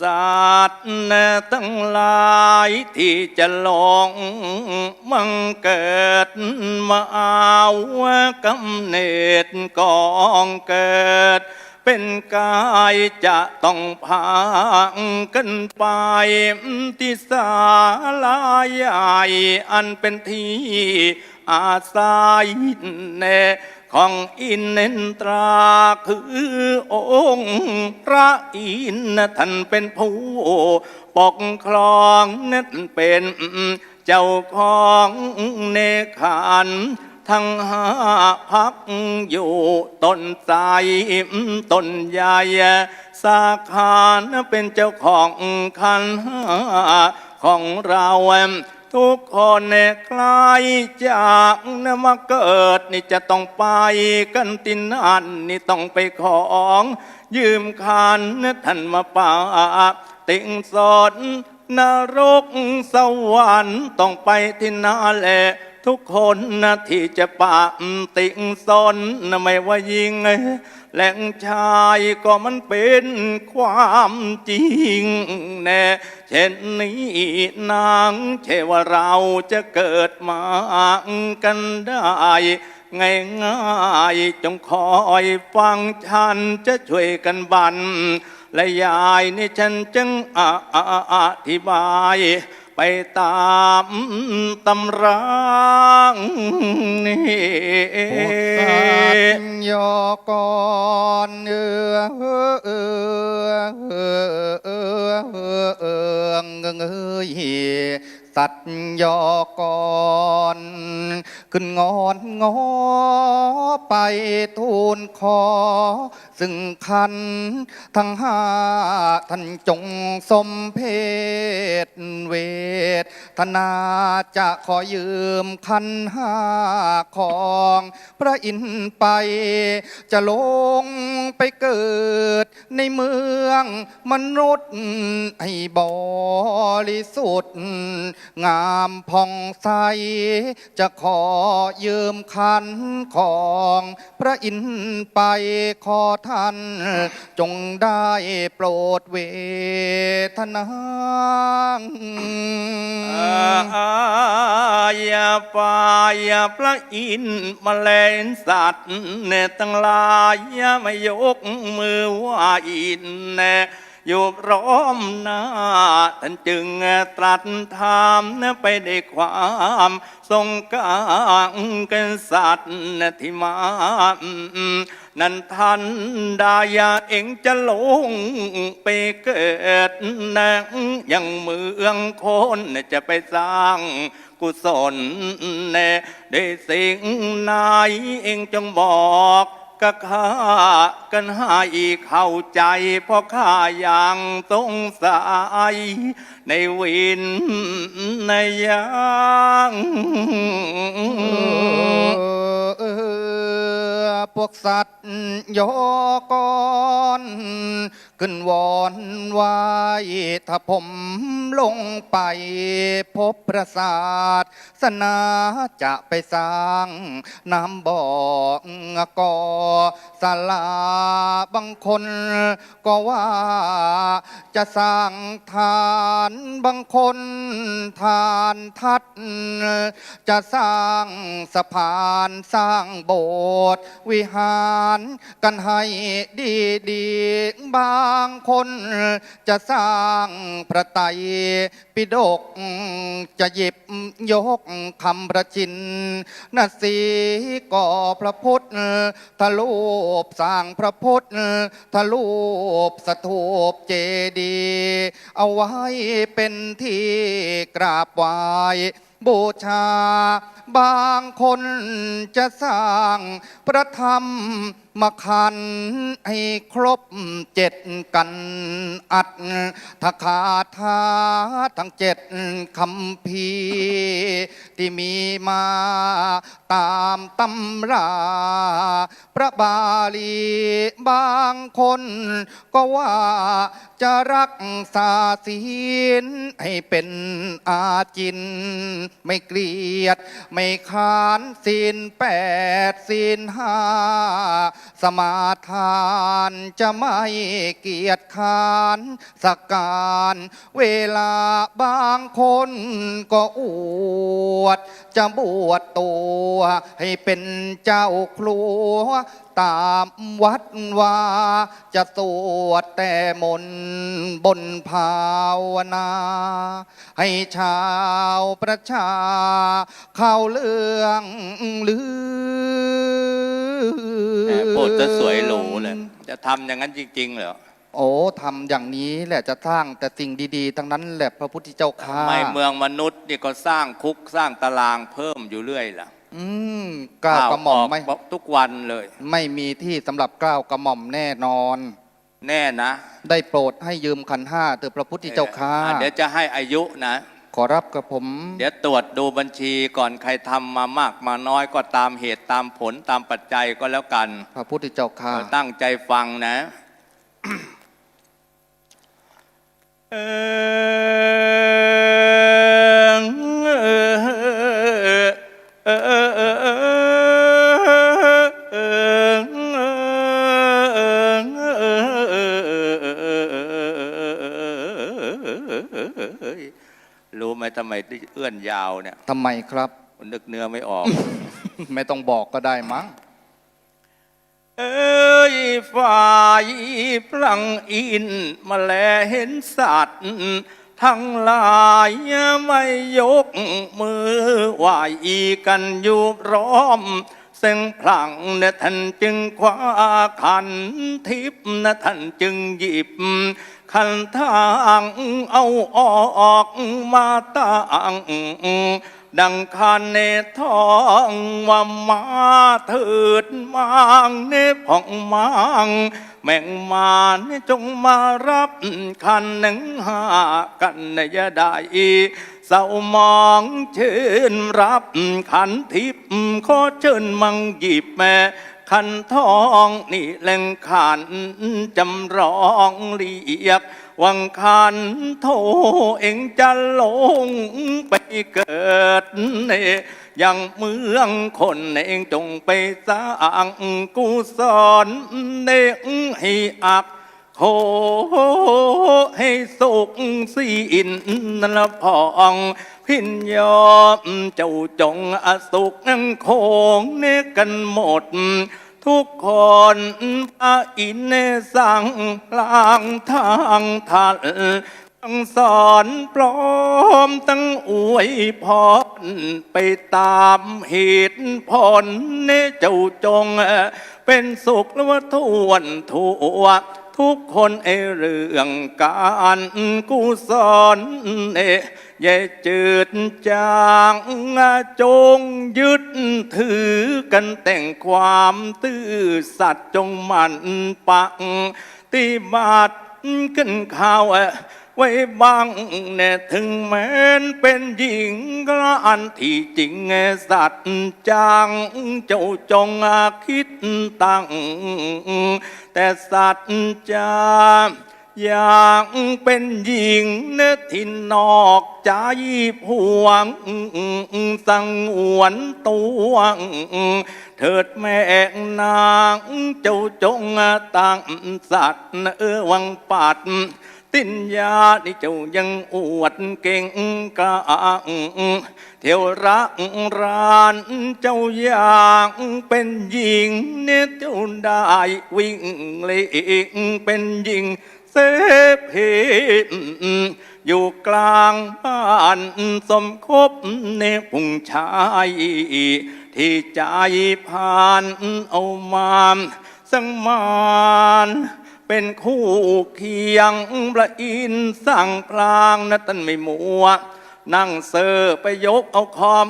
สัตว์ทั้งหลายที่จะหลงมังเกิดมาเอากำเนิดกองเกิด เป็นกายจะต้องพางกันไปที่ศาลาใหญ่อันเป็นที่อาศัยแน่ ของอินเนตราคือองค์พระอินท่านเป็นผู้ปกครองนั่นเป็นเจ้าของเนขาน ทั้งห้าพักอยู่ต้นไทรต้นใหญ่สาขานเป็นเจ้าของคันห้าของเรา ทุกคนเนี่ยจากนมาเกิดนี่จะต้องไปกันตินันนี่ต้องไปของ ยืมคันท่านมาป่าติงสดนรกสวรรค์ต้องไปที่นาแหละทุกคนนะที่จะปะติงสนนไม่ว่ายิง แหล่งชายก็มันเป็นความจริงแน่เช่นนี้นางเชว่าเราจะเกิดมากันได้ง่ายง่ายจงคอยฟังฉันจะช่วยกันบัน และยายนี่ฉันจึงออออธิบาย ไปตามตำรางนี่โอสัตยกรเอือเออเออเออเออเออ เออเงงเอ้ยสัตยกร ขึ้นงอนงอไปทูลขอ ซึ่งคันทั้งห้าท่านจงสมเพศเวทธนาจะขอยืมคันห้าของพระอินไป จะลงไปเกิดในเมืองมนุษย์ให้บริสุทธิ์งามผ่องใส จะขอยืมคันของพระอินทร์ไปขอท่าน จงได้โปรดเวทนาอายาปายาพระอินทร์แมาแลงสัตว์เนตั้งลายไมายกมือไหวนแน่ อยู่พร้อมหน้าท่านจึงตรัสถามไปได้ความทรงกลางกันสัตว์ที่มา นั่นท่านดายาเองจะลงไปเกิดนังยังเมืองคนจะไปสร้างกุศลแน่ได้สิ่งไหนเองจงบอก ก็ข้ากันหาอีกเข้าใจเพราะข้ายังสงสัยในวินในยังพวกสัตว์ยกร ขึ้นวอนไหวถ้าผมลงไปพบประสาทสนาจะไปสร้างน้ำบ่อกอสลาบางคนก็ว่าจะสร้างทานบางคนทานทัด จะสร้างสะพานสร้างโบสถ์วิหารกันให้ดีดีๆบางางคนจะสร้างพระไตรปิฎกจะหยิบยกคำประจินนาสีก่อพระพุทธทะลูปสร้างพระพุทธทะลูปสถูปเจดี เอาไว้เป็นที่กราบไหว้ บูชา บางคนจะสร้างพระธรรมมาคันให้ครบเจ็ดกันอัดถ้าขาทาทั้งเจ็ดคำพี ที่มีมาตามตำรา พระบาลีบางคนก็ว่าจะรักษาศีลให้เป็นอาจิน ไม่เกลียด ไม่ขานศีลแปดศีลห้าสมาทานจะไม่เกียจคร้านสักการ เวลาบางคนก็อูวดจะบวชตัว ให้เป็นเจ้าครัว ตามวัดว่าจะสวดแต่มนบนภาวนา ให้ชาวประชา เข้าเรื่องลือแมพูดจะสวยหรูเลยจะทำอย่างนั้นจริง ๆ เหรอ โอ้ทำอย่างนี้แหละจะสร้างแต่สิ่งดีๆทั้งนั้นแหละพระพุทธเจ้าค่ะทำไมเมืองมนุษย์นี่ก็สร้างคุกสร้างตารางเพิ่มอยู่เรื่อยล่ะ อืมกล้าวกระหม่อมไม่กทุกวันเลย ไม่มีที่สำหรับกล้าวกระหม่อมแน่นอน แน่นะ ได้โปรดให้ยืมขันห้าเถอะพระพุทธเจ้าค่ะอะเดี๋ยวจะให้อายุนะ ขอรับกับผม เดี๋ยวตรวจดูบัญชีก่อนใครทำมามากมาน้อยก็ตามเหตุตามผลตามปัจจัยก็แล้วกัน พระพุทธเจ้าค่ะเออตั้งใจฟังนะ เองเออเออเออเออรู้ไหมทำไมเอื้อนยาวเนี่ยทำไมครับ นึกเนื้อไม่ออก ไม่ต้องบอกก็ได้มั้ง ฝ่ายพลังอินมาแลเห็นสัตว์ ทั้งหลายไม่ยกมือไหวกันอยู่พร้อมเส้งพลังนะท่านจึงคว้าขันทิพนะท่านจึงหยิบ ขันทางเอาออกมาตั้ง ดังคันเนทองว่ามาเถิดมางเนผ่องมางแม่งมาเนจงมารับคันหนึ่งหากันในยาได้เศร้ามองเชิญรับขันทิพย์ขอเชิญมังหยิบแม่ ขันทองนี่แหล่งขันจำรองเรียก วังคันโทเองจะลงไปเกิดเนยังเมืองคนเองจงไปสร้างกุศลเนให้อักโคให้สุขสินนละพอง พินยอมเจ้าจงอสุขนั่งคงเนกันหมด ทุกคนพระอินเนสั่งลางทางทันตั้งสอนปลอมตั้งอวยพรไปตามเหตุผลเนเจ้าจง เป็นสุขและว่าทวนทั่วทุกคนไอเรื่องการกุศลเอ อย่าจืดจางจงยึดถือกันแต่งความตื้อสัตย์จงมันปักติบัติขึ้นข่าวไว้บังเนี่ยถึงแม้นเป็นหญิงก็อันที่จริงสัตว์จางเจ้าจงคิดตั้งแต่สัตว์จะ อย่างเป็นหญิงเนื้อที่นอกใจพวงสังวนตัวเถิดแม่นางเจ้าจงตั้งสัตว์เอวังปัดตินยานี่เจ้ายังอวดเก่งกางเที่ยวรักรานเจ้าอย่างเป็นหญิงเนี่ยเจ้าได้วิ่งเล่งเป็นหญิง เสเพอยู่กลางบ้านสมคบในผู้ชายที่ใจผ่านเอามาสังมานเป็นคู่เคียงประอินสั่งพลางนะตันไม่มัว นั่งเซอร์ไปยกเอาคอม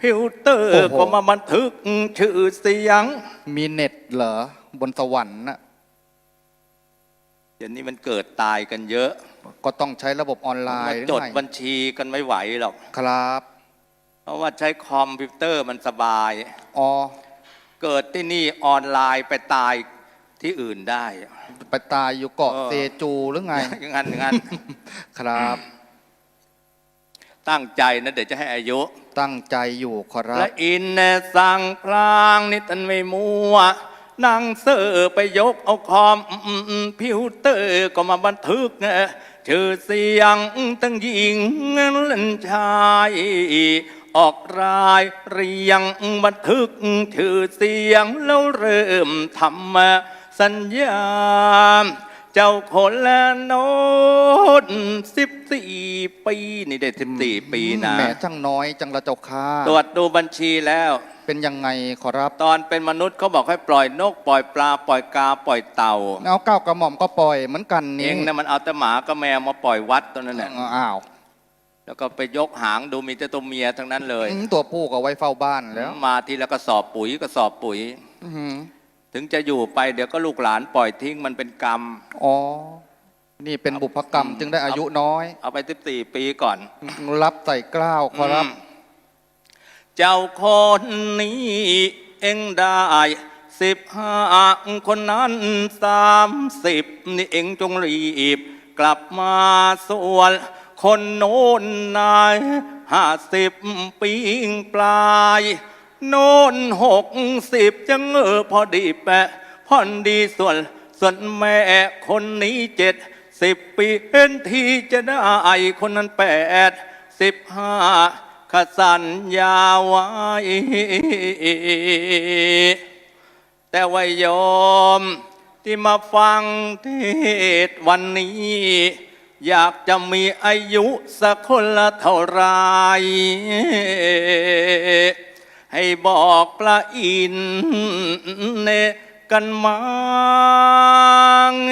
พิวเตอร์ก็มาบันทึกชื่อเสียง มีเน็ตเหรอบนสวรรค์น่ะ เดี๋ยวนี้มันเกิดตายกันเยอะก็ต้องใช้ระบบออนไลมาน์หรือจดไงบัญชีกันไม่ไหวหรอก ครับเพราะว่าใช้คอมพิวเตอร์มันสบาย อ๋อเกิดที่นี่ออนไลน์ไปตายที่อื่นได้ ไปตายอยู่เกาะเออ เซจูหรือไง อย่างนั้นอย่างนั้น ครับ ตั้งใจนะเดี๋ยวจะให้อายุ ตั้งใจอยู่ขอรัและบ อินเนสั่งพลางนิตันไม่มัว นางเซอไปยกเอาคอมพิวเตอร์ก็มาบันทึกชื่อเสียงตั้งหญิงเล่นชายออกรายเรียงบันทึกชื่อเสียงแล้วเริ่มทำสัญญา เจ้าคนละโน้ตสิบสี่ปีนี่ได้สิบสี่ปีนะแหม่ช่างน้อยจังละเจ้าค่ะตรวจดูบัญชีแล้ว เป็นยังไงขอรับ ตอนเป็นมนุษย์เขาบอกให้ปล่อยนก ปล่อยปลาปล่อยกาปล่อยเต่าเอาเก้ากระหม่อมก็ปล่อยเหมือนกันเอนี่งเนี่ยมันเอาแต่หมากับแมวมาปล่อยวัดตัวนั้นแหละอ้าวแล้วก็ไปยกหางดูมีแต่ตัวเมียทั้งนั้นเลยอืมตัวผู้ก็ไว้เฝ้าบ้านแล้ว มาทีละกระสอบปุ๋ยกระสอบปุ๋ยอื้อหือ ถึงจะอยู่ไปเดี๋ยวก็ลูกหลานปล่อยทิ้งมันเป็นกรรม อ๋อ นี่เป็นบุพกรรมจึงได้อายุน้อย เอาไปสิบสี่ปีก่อน รับใส่กล้าวขอรับอืมเจ้าคนนี้เองได้สิบห้าคนนั้นสามสิบนี่เองจงรีบ กลับมาส่วน คนโน้นนายห้าสิบปีปลาย โน้นหกสิบจังเออพอดีแปะพอดีส่วน ส่วนแม่คนนี้เจ็ดสิบปีเห็นทีจะได้คนนั้นแปดสิบห้าขสัญญาไว้แต่ว่ายอมที่มาฟังเทศวันนี้ อยากจะมีอายุสักคนละเท่าไหร ให้บอกพระอินทร์เนกันมาเง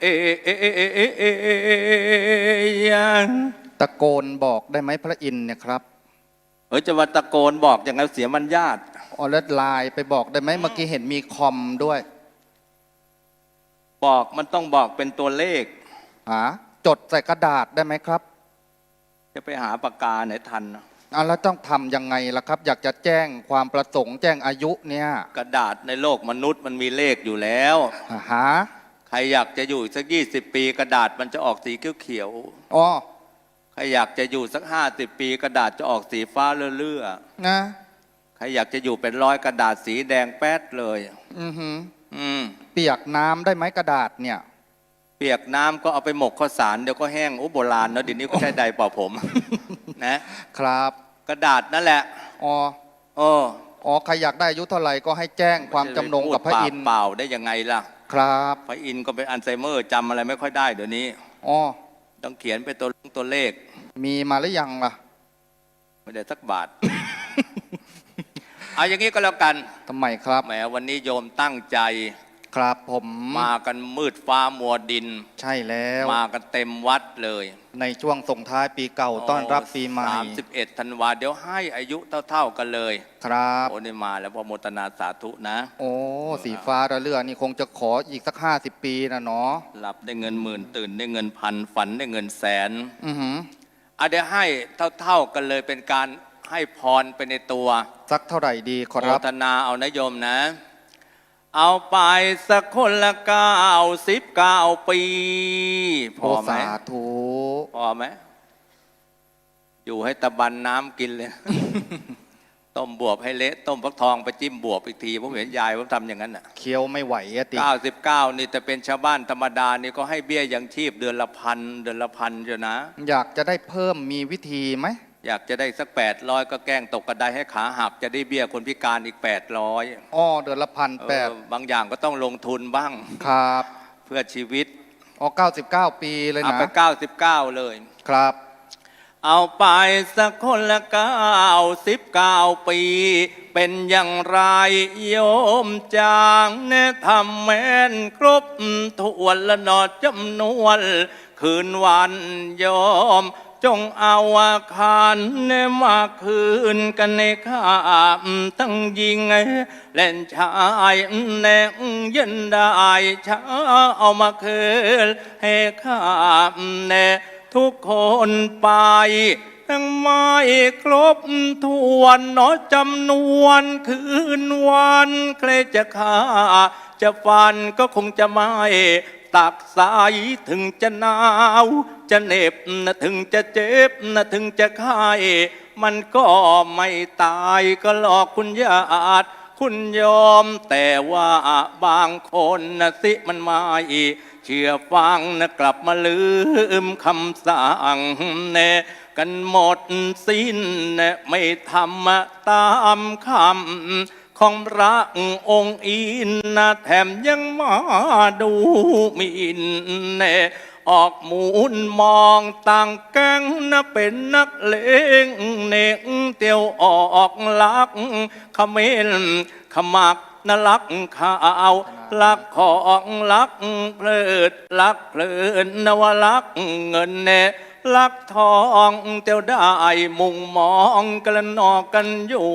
เอยตะโกนบอกได้ไหมพระอินทร์เนี่ยครับเฮ้ยจะว่าตะโกนบอกอย่างนั้นเสียมันญาติออเลดไลน์ไปบอกได้ไหมเมื่อกี้เห็นมีคอมด้วย บอกมันต้องบอกเป็นตัวเลขหาจดใส่กระดาษได้ไหมครับ จะไปหาปากกาไหนทันนะ อะแล้วต้องทำยังไงล่ะครับ อยากจะแจ้งความประสงค์แจ้งอายุเนี่ยกระดาษในโลกมนุษย์มันมีเลขอยู่แล้วหาใครอยากจะอยู่สักยี่สิบปีกระดาษมันจะออกสีเขียวอ๋อๆใครอยากจะอยู่สักห้าสิบปีกระดาษจะออกสีฟ้าเลื่อนะๆใครอยากจะอยู่เป็นร้อยกระดาษสีแดงแป๊ดเลย อือหืออืม เปียกน้ำได้ไหมกระดาษเนี่ย เปียกน้ำก็เอาไปหมกข้าวสารเดี๋ยวก็แห้งโอ้โบราณเนอะเดี๋ยวนี้ก็ใช้ใดเป่าผม นะครับ กระดาษนั่นแหละอ๋อโอ้อ๋อใครอยากได้อายุเท่าไหร่ก็ให้แจ้งความจำนงกับพระอินทร์พูดปากเปล่าได้ยังไงล่ะ ครับ พระอินทร์ก็เป็นอัลไซเมอร์จำอะไรไม่ค่อยได้เดี๋ยวนี้อ๋อต้องเขียนเป็นตัวตัวเลข มีมาหรือยังล่ะ ไม่ได้สักบาท เอาอย่างนี้ก็แล้วกันทำไมครับแหมวันนี้โยมตั้งใจ ครับผมมากันมืดฟ้ามัวดิน ใช่แล้ว มากันเต็มวัดเลย ในช่วงส่งท้ายปีเก่าต้อนรับปีใหม่สามสิบเอ็ดธันวาเดี๋ยวให้อายุเท่า ๆกันเลย ครับโอ้นี่มาแล้วพอโมทนาสาธุนะ โอ้สีฟ้าระเลือนี่คงจะขออีกสักห้าสิบปีนะเนาะหลับได้เงินหมื่นตื่นได้เงินพันฝันได้เงินแสน อือหืออะเดี๋ยวให้เท่า ๆกันเลยเป็นการให้พรไปในตัว สักเท่าไหร่ดีขอโมรับทนาเอานะโยมนะ เอาไปสักคนละเก้าสิบเก้าปีพโออไหมสาธุพอไหม อยู่ให้ตะบันน้ำกินเลย ต้มบวบให้เละ ต้มฟักทองไปจิ้มบวบอีกที ผมเห็นยายผมทำอย่างนั้นน่ะ เคี้ยวไม่ไหวอะติเก้าสิบเก้านี่แต่เป็นชาวบ้านธรรมดานี่ก็ให้เบี้ยยังชีพเดือนละพันเดือนละพันเจ้านะ อยากจะได้เพิ่มมีวิธีไหม อยากจะได้สักแปดร้อยก็แกล้งตกกระไดให้ขาหัก จะได้เบี้ยคนพิการอีกแปดร้อยอ้อเดือนละพันแปดบางอย่างก็ต้องลงทุนบ้าง ครับ เพื่อชีวิตอ๋อเก้าสิบเก้าปีเลยเอานะไปเก้าสิบเก้าเลย ครับ เอาไปสักคนละเก้าสิบเก้าปี เป็นอย่างไรโยมจางเนทำแม่นครบทวนละหนอดจำนวน คืนวันโยมจงเอาอาคารเนมาคืนกันในข้ามตั้งยิงเล่นชายแนงย็นได้ช้าเอามาคืนให้ข้ามแน่ทุกคนไปทั้งไม่ครบทวนเนอจำนวนคืนวัน ใครจะฆ่า จะฟันก็คงจะไม่ ตักสายถึงจะหนาว จะเหน็บนะถึงจะเจ็บนะถึงจะไข้มันก็ไม่ตายก็หลอกคุณญาติคุณโยมแต่ว่าบางคนนะสิมันไม่เชื่อฟังนะกลับมาลืมคำสั่งเนกันหมดสิ้นเนไม่ทำตามคำ ของพระองค์อินนะแถมยังมาดูมินเนออกหมุนมองต่างแกงนะเป็นนักเลงเน่งเตียวออกลักขเมนขมักนลักข่าวลักของลักเพลิดลักเพลินนวลักเงินเนลักทองเตียวได้มุ่งมองกันนอกกันอยู่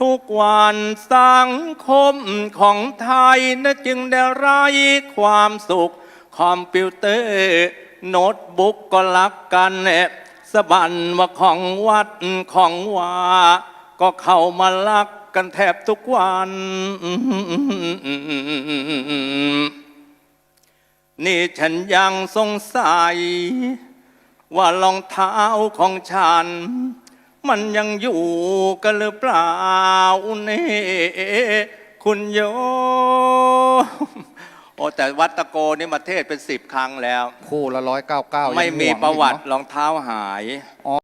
ทุกวันสังคมของไทยนะจึงได้ไร้ความสุข คอมพิวเตอร์โน้ตบุ๊กก็รักกันเน่สะบันว่าของวัดของว่า ก็เข้ามาลักกันแทบทุกวัน นี่ฉันยังสงสัย ว่ารองเท้าของฉัน มันยังอยู่กันหรือเปล่าเน่คุณโยมโอ้แต่วัดตะโกนี่มาเทศเป็นสิบครั้งแล้ว คู่ละร้อยเก้าเก้าไม่มีประวัติรองเท้าหาย